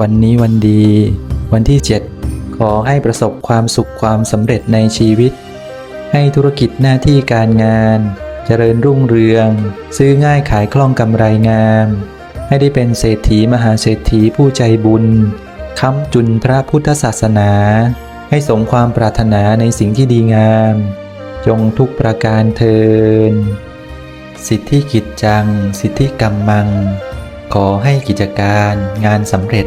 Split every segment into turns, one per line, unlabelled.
วันนี้วันดี วันที่ 7 ขอให้ประสบความสุขความสำเร็จในชีวิต ให้ธุรกิจหน้าที่การงาน เจริญรุ่งเรือง ซื้อง่ายขายคล่องกำไรงาม ให้ได้เป็นเศรษฐีมหาเศรษฐีผู้ใจบุญค้ำจุนพระพุทธศาสนา ให้สมความปรารถนาในสิ่งที่ดีงาม จงทุกประการเทิน สิทธิกิจจัง สิทธิกรรมมัง ขอให้กิจการงานสำเร็จ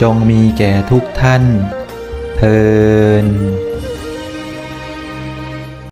จงมีแก่ทุกท่านเทิน